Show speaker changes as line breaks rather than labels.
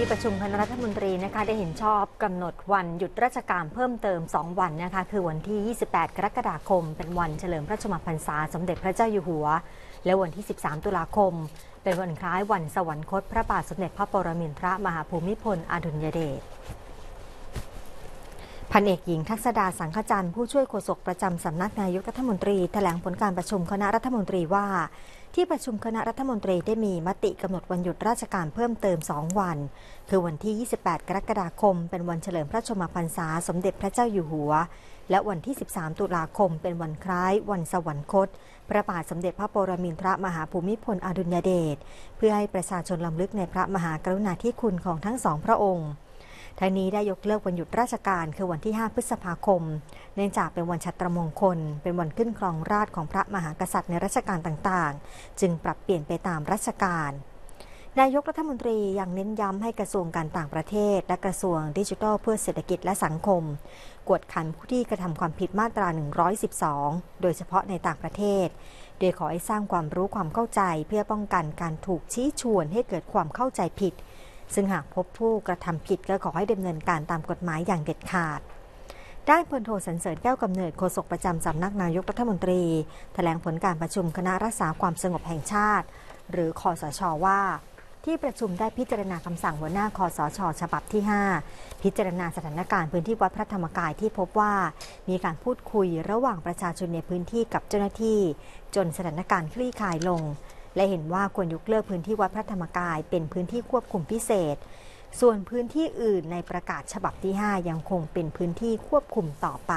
ที่ประชุมคณะรัฐมนตรีนะคะได้เห็นชอบกำหนดวันหยุดราชการเพิ่มเติม 2 วันนะคะคือวันที่ 28 กรกฎาคม เป็นวันเฉลิมพระชนมพรรษาสมเด็จพระเจ้าอยู่หัว และวันที่ 13 ตุลาคม เป็นวันคล้ายวันสวรรคตพระบาทสมเด็จพระปรมินทรมหาภูมิพลอดุลยเดชพันเอกหญิงทักษดาสังขจันทร์ผู้ช่วยโฆษกประจำสำนักนายกรัฐมนตรีแถลงผลการประชุมคณะรัฐมนตรีว่า ที่ประชุมคณะรัฐมนตรีได้มีมติกำหนดวันหยุดราชการเพิ่มเติม 2 วัน คือวันที่ 28 กรกฎาคม เป็นวันเฉลิมพระชนมพรรษาสมเด็จพระเจ้าอยู่หัว และวันที่ 13 ตุลาคม เป็นวันคล้าย วันสวรรคต พระบาทสมเด็จพระปรมินทรมหาภูมิพลอดุลยเดช เพื่อให้ประชาชนลำลึกในพระมหากรุณาธิคุณของทั้งสองพระองค์ ทั้งนี้ได้ยกเลิกวันหยุดราชการคือวันที่ 5 พฤษภาคม เนื่องจากเป็นวันชัตรมงคล เป็นวันขึ้นครองราชของพระมหากษัตริย์ในรัชกาลต่างๆ จึงปรับเปลี่ยนไปตามรัชกาลนายกรัฐมนตรียังเน้นย้ำให้กระทรวงการต่างประเทศ และกระทรวงดิจิทัลเพื่อเศรษฐกิจและสังคม กวดขันผู้ที่กระทำความผิดมาตรา 112 โดยเฉพาะในต่างประเทศ โดยขอให้สร้างความรู้ความเข้าใจเพื่อป้องกันการถูกชี้ชวนให้เกิดความเข้าใจผิด ซึ่งหากพบผู้กระทำผิดก็ขอให้ดำเนินการตามกฎหมายอย่างเด็ดขาด ด้านพลโทสันเสริญแก้วกำเนิดโฆษกประจำสำนักนายกรัฐมนตรี แถลงผลการประชุมคณะรักษาความสงบแห่งชาติ หรือคอสชว่า ที่ประชุมได้พิจารณาคำสั่งหัวหน้าคอสช ฉบับที่ 5 พิจารณาสถานการณ์พื้นที่วัดพระธรรมกายที่พบว่า มีการพูดคุยระหว่างประชาชนในพื้นที่กับเจ้าหน้าที่ จนสถานการณ์คลี่คลายลง และเห็นว่าควรยกเลิกพื้นที่วัดพระธรรมกาย เป็นพื้นที่ควบคุมพิเศษ ส่วนพื้นที่อื่นในประกาศฉบับที่ 5 ยังคงเป็นพื้นที่ควบคุมต่อไป